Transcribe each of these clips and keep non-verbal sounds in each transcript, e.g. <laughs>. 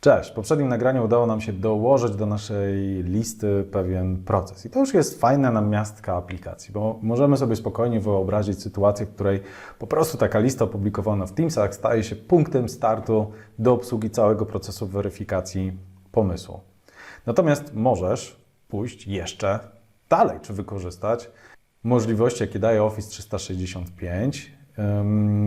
Cześć. W poprzednim nagraniu udało nam się dołożyć do naszej listy pewien proces. I to już jest fajna namiastka aplikacji, bo możemy sobie spokojnie wyobrazić sytuację, w której po prostu taka lista opublikowana w Teamsach staje się punktem startu do obsługi całego procesu weryfikacji pomysłu. Natomiast możesz pójść jeszcze dalej, czy wykorzystać możliwości, jakie daje Office 365 ym,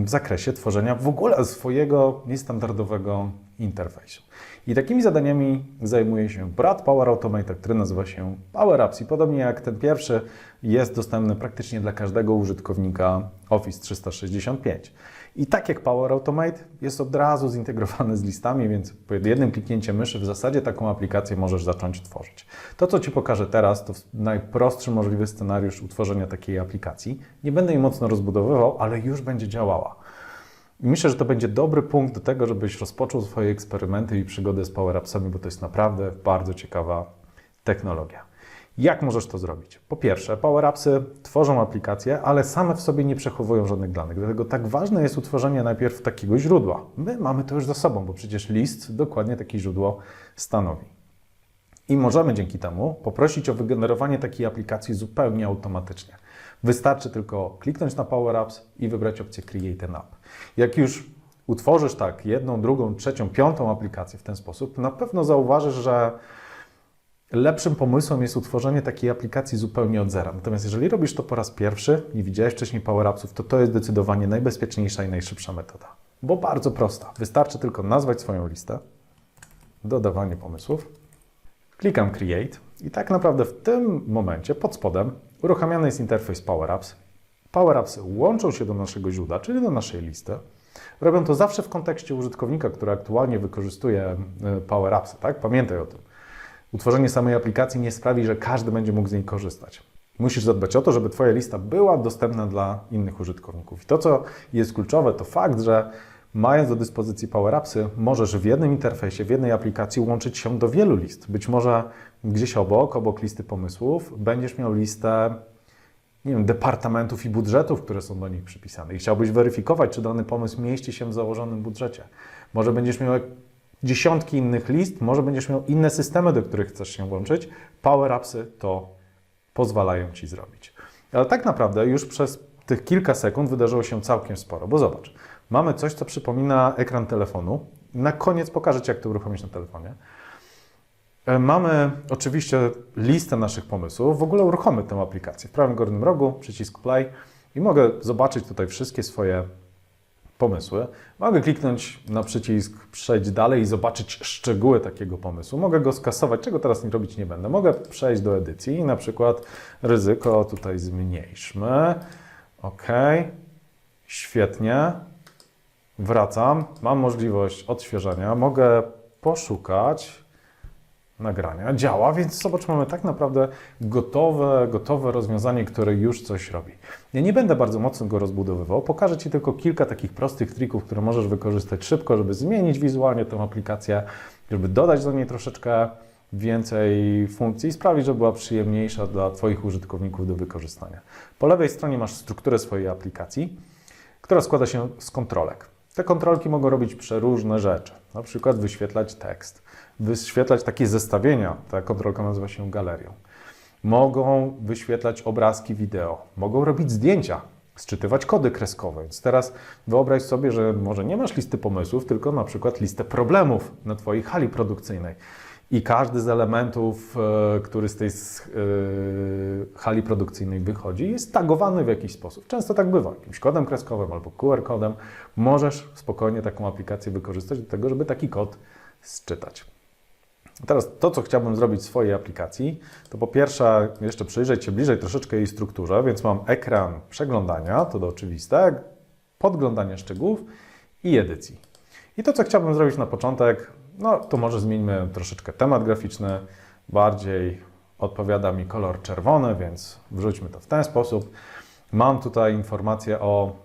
w zakresie tworzenia w ogóle swojego niestandardowego interfejsu. I takimi zadaniami zajmuje się brat Power Automate, który nazywa się Power Apps. I podobnie jak ten pierwszy, jest dostępny praktycznie dla każdego użytkownika Office 365. I tak jak Power Automate jest od razu zintegrowany z listami, więc po jednym kliknięciem myszy w zasadzie taką aplikację możesz zacząć tworzyć. To, co Ci pokażę teraz, to najprostszy możliwy scenariusz utworzenia takiej aplikacji. Nie będę jej mocno rozbudowywał, ale już będzie działała. Myślę, że to będzie dobry punkt do tego, żebyś rozpoczął swoje eksperymenty i przygodę z Power Appsami, bo to jest naprawdę bardzo ciekawa technologia. Jak możesz to zrobić? Po pierwsze, Power Appsy tworzą aplikacje, ale same w sobie nie przechowują żadnych danych. Dlatego tak ważne jest utworzenie najpierw takiego źródła. My mamy to już za sobą, bo przecież list dokładnie takie źródło stanowi. I możemy dzięki temu poprosić o wygenerowanie takiej aplikacji zupełnie automatycznie. Wystarczy tylko kliknąć na Power Apps i wybrać opcję Create an App. Jak już utworzysz tak jedną, drugą, trzecią, piątą aplikację w ten sposób, to na pewno zauważysz, że lepszym pomysłem jest utworzenie takiej aplikacji zupełnie od zera. Natomiast jeżeli robisz to po raz pierwszy, nie widziałeś wcześniej Power Appsów, to to jest zdecydowanie najbezpieczniejsza i najszybsza metoda. Bo bardzo prosta. Wystarczy tylko nazwać swoją listę, dodawanie pomysłów, klikam Create i tak naprawdę w tym momencie pod spodem uruchamiany jest interfejs Power Apps. Power Apps łączą się do naszego źródła, czyli do naszej listy. Robią to zawsze w kontekście użytkownika, który aktualnie wykorzystuje e, Power Appsy. Tak? Pamiętaj o tym. Utworzenie samej aplikacji nie sprawi, że każdy będzie mógł z niej korzystać. Musisz zadbać o to, żeby Twoja lista była dostępna dla innych użytkowników. I to, co jest kluczowe, to fakt, że mając do dyspozycji Power Appsy, możesz w jednym interfejsie, w jednej aplikacji łączyć się do wielu list. Być może gdzieś obok, obok listy pomysłów, będziesz miał listę nie wiem, departamentów i budżetów, które są do nich przypisane. I chciałbyś weryfikować, czy dany pomysł mieści się w założonym budżecie. Może będziesz miał dziesiątki innych list, może będziesz miał inne systemy, do których chcesz się łączyć. Power Appsy to pozwalają Ci zrobić. Ale tak naprawdę już przez tych kilka sekund wydarzyło się całkiem sporo, bo zobacz, mamy coś, co przypomina ekran telefonu. Na koniec pokażę Ci, jak to uruchomić na telefonie. E, Mamy oczywiście listę naszych pomysłów. W ogóle uruchommy tę aplikację. W prawym górnym rogu przycisk play i mogę zobaczyć tutaj wszystkie swoje pomysły. Mogę kliknąć na przycisk przejść dalej i zobaczyć szczegóły takiego pomysłu. Mogę go skasować, czego teraz nie robić nie będę. Mogę przejść do edycji i na przykład ryzyko tutaj zmniejszmy. OK. Świetnie. Wracam. Mam możliwość odświeżenia. Mogę poszukać nagrania. Działa, więc zobacz, mamy tak naprawdę gotowe, gotowe rozwiązanie, które już coś robi. Ja nie będę bardzo mocno go rozbudowywał, pokażę Ci tylko kilka takich prostych trików, które możesz wykorzystać szybko, żeby zmienić wizualnie tę aplikację, żeby dodać do niej troszeczkę więcej funkcji i sprawić, żeby była przyjemniejsza dla Twoich użytkowników do wykorzystania. Po lewej stronie masz strukturę swojej aplikacji, która składa się z kontrolek. Te kontrolki mogą robić przeróżne rzeczy, na przykład wyświetlać tekst, wyświetlać takie zestawienia, ta kontrolka nazywa się galerią. Mogą wyświetlać obrazki wideo, mogą robić zdjęcia, sczytywać kody kreskowe. Więc teraz wyobraź sobie, że może nie masz listy pomysłów, tylko na przykład listę problemów na Twojej hali produkcyjnej. I każdy z elementów, e, który z tej e, hali produkcyjnej wychodzi, jest tagowany w jakiś sposób. Często tak bywa, jakimś kodem kreskowym albo QR-kodem. Możesz spokojnie taką aplikację wykorzystać do tego, żeby taki kod sczytać. Teraz to, co chciałbym zrobić w swojej aplikacji, to po pierwsze jeszcze przyjrzeć się bliżej troszeczkę jej strukturze, więc mam ekran przeglądania, to do oczywiste, podglądania szczegółów i edycji. I to, co chciałbym zrobić na początek, no to może zmieńmy troszeczkę temat graficzny, bardziej odpowiada mi kolor czerwony, więc wrzućmy to w ten sposób. Mam tutaj informację o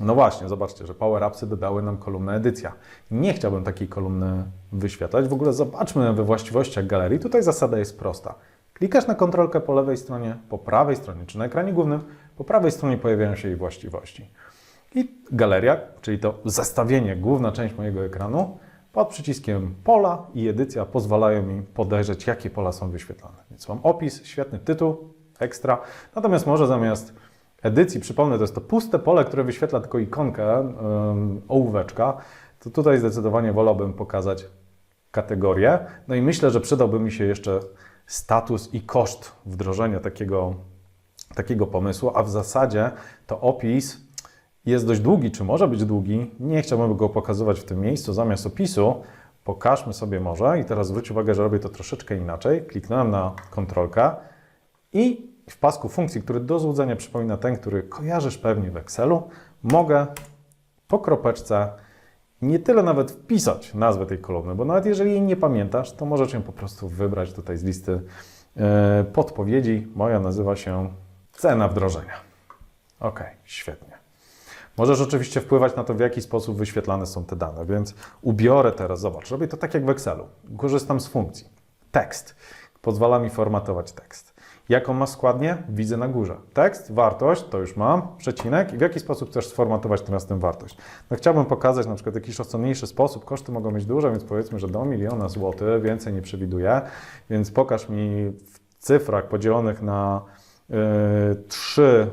no właśnie, zobaczcie, że Power Appsy dodały nam kolumnę edycja. Nie chciałbym takiej kolumny wyświetlać. W ogóle zobaczmy we właściwościach galerii. Tutaj zasada jest prosta. Klikasz na kontrolkę po lewej stronie, po prawej stronie, czy na ekranie głównym, po prawej stronie pojawiają się jej właściwości. I galeria, czyli to zestawienie, główna część mojego ekranu, pod przyciskiem pola i edycja pozwalają mi podejrzeć, jakie pola są wyświetlane. Więc mam opis, świetny tytuł, ekstra. Natomiast może zamiast edycji, przypomnę, to jest to puste pole, które wyświetla tylko ikonkę ołóweczka, to tutaj zdecydowanie wolałbym pokazać kategorię. No i myślę, że przydałby mi się jeszcze status i koszt wdrożenia takiego, takiego pomysłu, a w zasadzie to opis jest dość długi, czy może być długi. Nie chciałbym go pokazywać w tym miejscu. Zamiast opisu pokażmy sobie może i teraz zwróć uwagę, że robię to troszeczkę inaczej. Kliknąłem na kontrolkę i w pasku funkcji, który do złudzenia przypomina ten, który kojarzysz pewnie w Excelu, mogę po kropeczce nie tyle nawet wpisać nazwę tej kolumny, bo nawet jeżeli jej nie pamiętasz, to możesz ją po prostu wybrać tutaj z listy e, podpowiedzi. Moja nazywa się cena wdrożenia. Ok, świetnie. Możesz oczywiście wpływać na to, w jaki sposób wyświetlane są te dane, więc ubiorę teraz, zobacz, robię to tak jak w Excelu. Korzystam z funkcji. Tekst. Pozwala mi formatować tekst. Jaką ma składnię? Widzę na górze. Tekst, wartość, to już mam, przecinek i w jaki sposób chcesz sformatować teraz tę wartość. No chciałbym pokazać na przykład jakiś rozsądniejszy sposób, koszty mogą być duże, więc powiedzmy, że do miliona złotych, więcej nie przewiduję, więc pokaż mi w cyfrach podzielonych na yy, trzy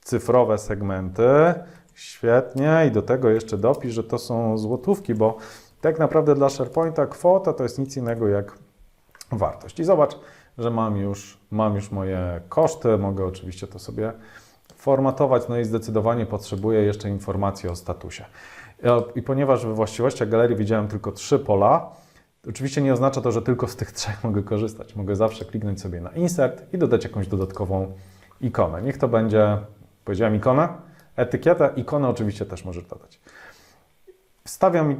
cyfrowe segmenty. Świetnie i do tego jeszcze dopisz, że to są złotówki, bo tak naprawdę dla SharePointa kwota to jest nic innego jak wartość. I zobacz, że mam już, mam już moje koszty, mogę oczywiście to sobie formatować, no i zdecydowanie potrzebuję jeszcze informacji o statusie. I ponieważ we właściwościach galerii widziałem tylko trzy pola, oczywiście nie oznacza to, że tylko z tych trzech mogę korzystać. Mogę zawsze kliknąć sobie na insert i dodać jakąś dodatkową ikonę. Niech to będzie, powiedziałem ikonę, etykietę, ikonę oczywiście też możesz dodać. Wstawiam y,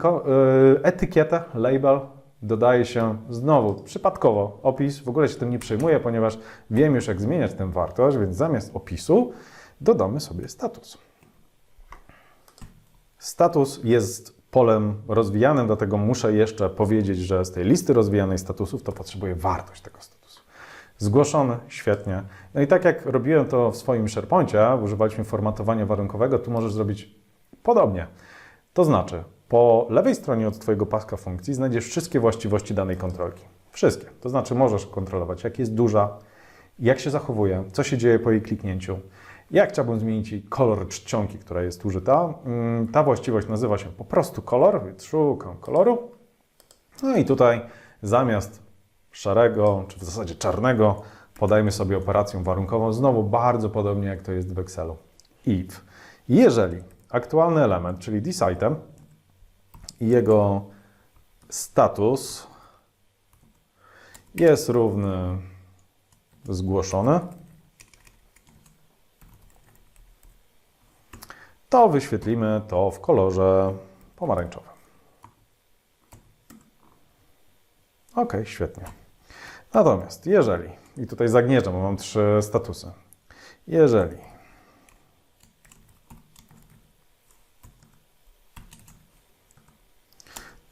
etykietę, label, dodaje się znowu przypadkowo opis. W ogóle się tym nie przejmuję, ponieważ wiem już, jak zmieniać tę wartość, więc zamiast opisu dodamy sobie status. Status jest polem rozwijanym, dlatego muszę jeszcze powiedzieć, że z tej listy rozwijanej statusów to potrzebuję wartość tego statusu. Zgłoszony, świetnie. No i tak jak robiłem to w swoim SharePoincie, używaliśmy formatowania warunkowego, tu możesz zrobić podobnie. To znaczy, po lewej stronie od Twojego paska funkcji znajdziesz wszystkie właściwości danej kontrolki. Wszystkie. To znaczy możesz kontrolować, jak jest duża, jak się zachowuje, co się dzieje po jej kliknięciu. Jak chciałbym zmienić kolor czcionki, która jest użyta. Mm, Ta właściwość nazywa się po prostu kolor, więc szukam koloru. No i tutaj zamiast szarego, czy w zasadzie czarnego, podajmy sobie operację warunkową, znowu bardzo podobnie jak to jest w Excelu. If. Jeżeli aktualny element, czyli this item, jego status jest równy zgłoszony, to wyświetlimy to w kolorze pomarańczowym. Ok, świetnie. Natomiast jeżeli, i tutaj zagnieżdżam, bo mam trzy statusy, jeżeli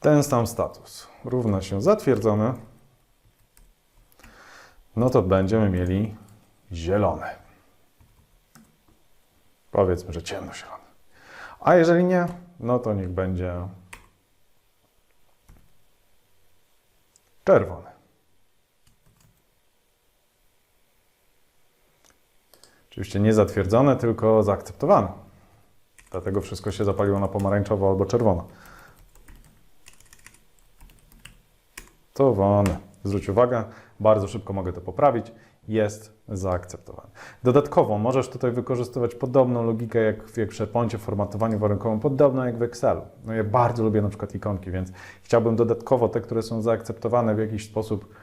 ten sam status równa się zatwierdzony, no to będziemy mieli zielony. Powiedzmy, że ciemnozielony. A jeżeli nie, no to niech będzie czerwony. Oczywiście nie zatwierdzone, tylko zaakceptowane. Dlatego wszystko się zapaliło na pomarańczowo albo czerwono. To won. Zwróć uwagę, bardzo szybko mogę to poprawić. Jest zaakceptowany. Dodatkowo możesz tutaj wykorzystywać podobną logikę jak w, jak w SharePoincie, formatowaniu warunkowym, podobną jak w Excelu. No ja bardzo lubię na przykład ikonki, więc chciałbym dodatkowo te, które są zaakceptowane w jakiś sposób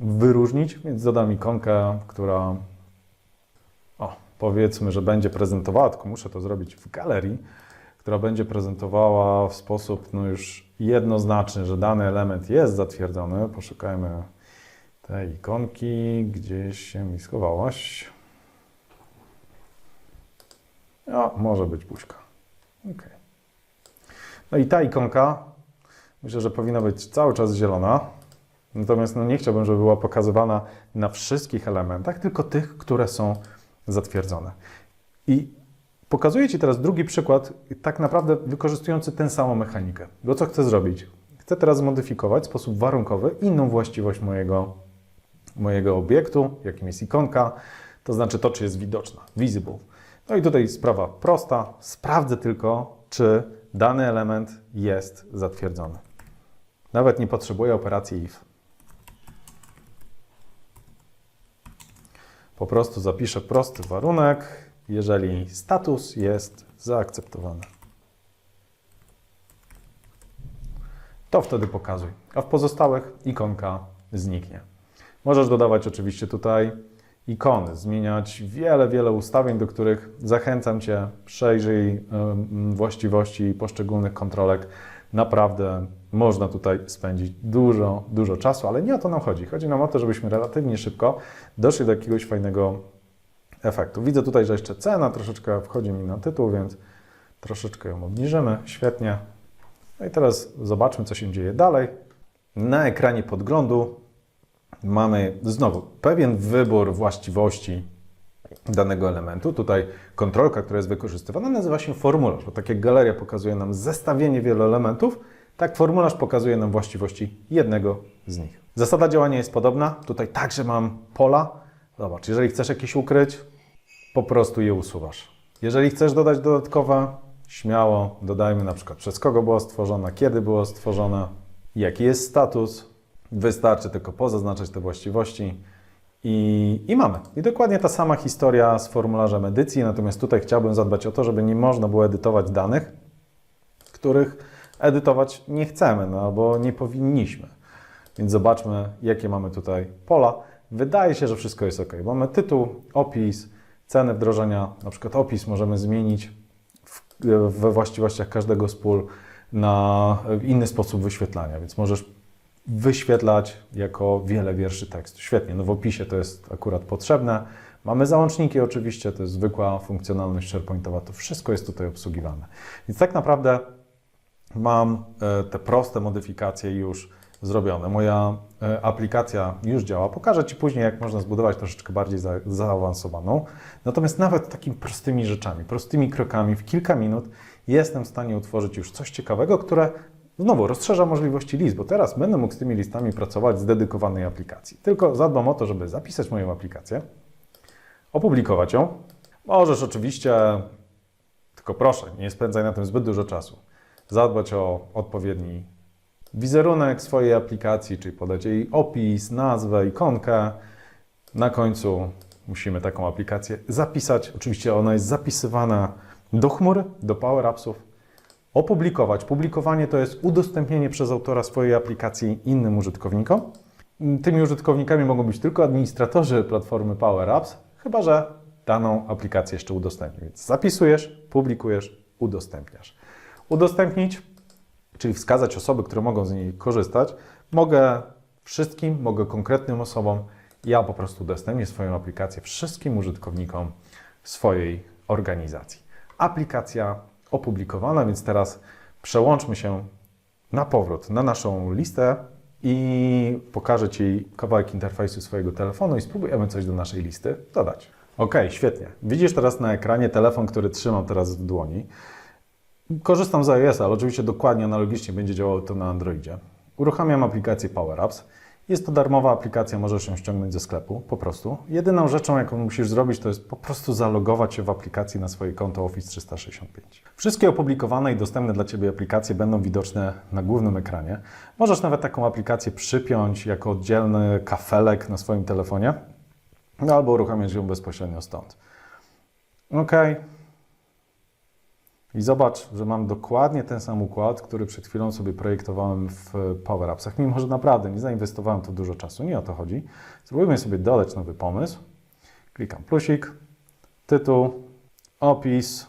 wyróżnić, więc dodam ikonkę, która o, powiedzmy, że będzie prezentowała, tylko muszę to zrobić w galerii, która będzie prezentowała w sposób no już jednoznaczny, że dany element jest zatwierdzony. Poszukajmy tej ikonki, gdzieś się mi schowałaś. O, może być buźka. Ok. No i ta ikonka, myślę, że powinna być cały czas zielona. Natomiast no, nie chciałbym, żeby była pokazywana na wszystkich elementach, tylko tych, które są zatwierdzone. I Pokazuję Ci teraz drugi przykład, tak naprawdę wykorzystujący tę samą mechanikę. Bo co chcę zrobić? Chcę teraz zmodyfikować w sposób warunkowy inną właściwość mojego, mojego obiektu, jakim jest ikonka, to znaczy to, czy jest widoczna, visible. No i tutaj sprawa prosta. Sprawdzę tylko, czy dany element jest zatwierdzony. Nawet nie potrzebuję operacji if. Po prostu zapiszę prosty warunek, jeżeli status jest zaakceptowany. To wtedy pokazuj, a w pozostałych ikonka zniknie. Możesz dodawać oczywiście tutaj ikony, zmieniać wiele, wiele ustawień, do których zachęcam Cię. Przejrzyj właściwości poszczególnych kontrolek. Naprawdę można tutaj spędzić dużo, dużo czasu, ale nie o to nam chodzi. Chodzi nam o to, żebyśmy relatywnie szybko doszli do jakiegoś fajnego efektu. Widzę tutaj, że jeszcze cena troszeczkę wchodzi mi na tytuł, więc troszeczkę ją obniżymy. Świetnie. No i teraz zobaczmy, co się dzieje dalej. Na ekranie podglądu mamy znowu pewien wybór właściwości danego elementu. Tutaj kontrolka, która jest wykorzystywana, nazywa się formularz, bo tak jak galeria pokazuje nam zestawienie wielu elementów, tak formularz pokazuje nam właściwości jednego z nich. Zasada działania jest podobna. Tutaj także mam pola. Zobacz, jeżeli chcesz jakieś ukryć, po prostu je usuwasz. Jeżeli chcesz dodać dodatkowe, śmiało dodajmy na przykład przez kogo było stworzone, kiedy było stworzone, jaki jest status. Wystarczy tylko pozaznaczać te właściwości i, i mamy. I dokładnie ta sama historia z formularzem edycji, natomiast tutaj chciałbym zadbać o to, żeby nie można było edytować danych, których edytować nie chcemy, no albo nie powinniśmy. Więc zobaczmy, jakie mamy tutaj pola. Wydaje się, że wszystko jest ok. Mamy tytuł, opis, ceny wdrożenia, na przykład opis możemy zmienić w, we właściwościach każdego z pól na inny sposób wyświetlania, więc możesz wyświetlać jako wiele wierszy tekstu. Świetnie, no w opisie to jest akurat potrzebne. Mamy załączniki oczywiście, to jest zwykła funkcjonalność SharePointowa, to wszystko jest tutaj obsługiwane. Więc tak naprawdę mam e, te proste modyfikacje już zrobione. Moja e, aplikacja już działa. Pokażę Ci później, jak można zbudować troszeczkę bardziej za, zaawansowaną. Natomiast nawet takimi prostymi rzeczami, prostymi krokami, w kilka minut jestem w stanie utworzyć już coś ciekawego, które znowu rozszerza możliwości list, bo teraz będę mógł z tymi listami pracować z dedykowanej aplikacji. Tylko zadbam o to, żeby zapisać moją aplikację, opublikować ją. Możesz oczywiście, tylko proszę, nie spędzaj na tym zbyt dużo czasu. Zadbać o odpowiedni wizerunek swojej aplikacji, czyli podać jej opis, nazwę, ikonkę. Na końcu musimy taką aplikację zapisać. Oczywiście ona jest zapisywana do chmury, do Power Appsów. Opublikować. Publikowanie to jest udostępnienie przez autora swojej aplikacji innym użytkownikom. Tymi użytkownikami mogą być tylko administratorzy platformy Power Apps, chyba że daną aplikację jeszcze udostępni. Więc zapisujesz, publikujesz, udostępniasz. Udostępnić czyli wskazać osoby, które mogą z niej korzystać, mogę wszystkim, mogę konkretnym osobom. Ja po prostu udostępnię swoją aplikację wszystkim użytkownikom swojej organizacji. Aplikacja opublikowana, więc teraz przełączmy się na powrót na naszą listę i pokażę Ci kawałek interfejsu swojego telefonu i spróbujemy coś do naszej listy dodać. Ok, świetnie. Widzisz teraz na ekranie telefon, który trzymam teraz w dłoni. Korzystam z iOS, ale oczywiście dokładnie analogicznie będzie działało to na Androidzie. Uruchamiam aplikację Power Apps. Jest to darmowa aplikacja, możesz ją ściągnąć ze sklepu, po prostu. Jedyną rzeczą, jaką musisz zrobić, to jest po prostu zalogować się w aplikacji na swoje konto Office 365. Wszystkie opublikowane i dostępne dla Ciebie aplikacje będą widoczne na głównym ekranie. Możesz nawet taką aplikację przypiąć jako oddzielny kafelek na swoim telefonie, no albo uruchamiać ją bezpośrednio stąd. OK. I zobacz, że mam dokładnie ten sam układ, który przed chwilą sobie projektowałem w Power Appsach, mimo że naprawdę nie zainwestowałem tu dużo czasu, nie o to chodzi. Spróbujmy sobie dodać nowy pomysł. Klikam plusik, tytuł, opis,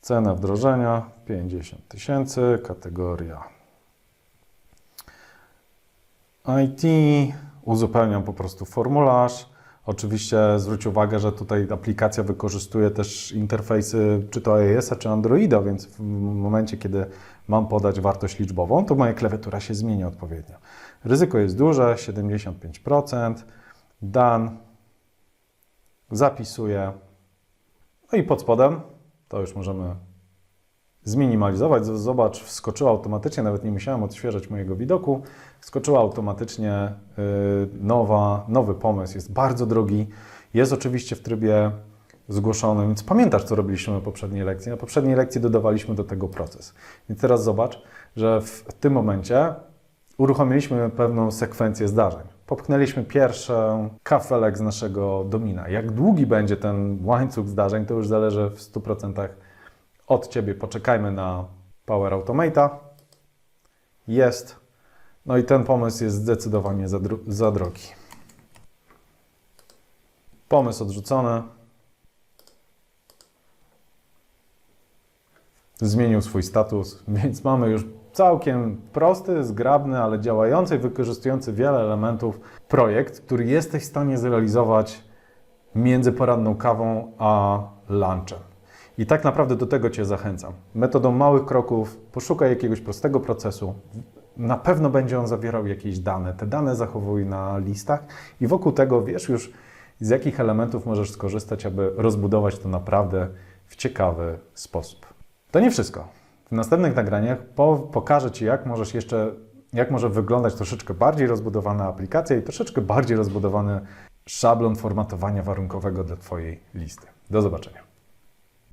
cena wdrożenia 50 tysięcy, kategoria IT, uzupełniam po prostu formularz. Oczywiście zwróć uwagę, że tutaj aplikacja wykorzystuje też interfejsy czy to iOS-a, czy Androida, więc w momencie, kiedy mam podać wartość liczbową, to moja klawiatura się zmieni odpowiednio. Ryzyko jest duże, 75%, dan, zapisuję, no i pod spodem, to już możemy zminimalizować. Zobacz, wskoczyła automatycznie, nawet nie musiałem odświeżać mojego widoku. Wskoczyła automatycznie y, nowa, nowy pomysł. Jest bardzo drogi. Jest oczywiście w trybie zgłoszonym, więc pamiętasz, co robiliśmy na poprzedniej lekcji. Na poprzedniej lekcji dodawaliśmy do tego proces. Więc teraz zobacz, że w tym momencie uruchomiliśmy pewną sekwencję zdarzeń. Popchnęliśmy pierwszy kafelek z naszego domina. Jak długi będzie ten łańcuch zdarzeń, to już zależy w 100% od Ciebie. Poczekajmy na Power Automata. Jest. No i ten pomysł jest zdecydowanie za, dro- za drogi. Pomysł odrzucony. Zmienił swój status, <laughs> więc mamy już całkiem prosty, zgrabny, ale działający, wykorzystujący wiele elementów projekt, który jesteś w stanie zrealizować między poranną kawą a lunchem. I tak naprawdę do tego Cię zachęcam. Metodą małych kroków poszukaj jakiegoś prostego procesu. Na pewno będzie on zawierał jakieś dane. Te dane zachowuj na listach i wokół tego wiesz już, z jakich elementów możesz skorzystać, aby rozbudować to naprawdę w ciekawy sposób. To nie wszystko. W następnych nagraniach po, pokażę Ci, jak możesz jeszcze, jak może wyglądać troszeczkę bardziej rozbudowana aplikacja i troszeczkę bardziej rozbudowany szablon formatowania warunkowego dla Twojej listy. Do zobaczenia.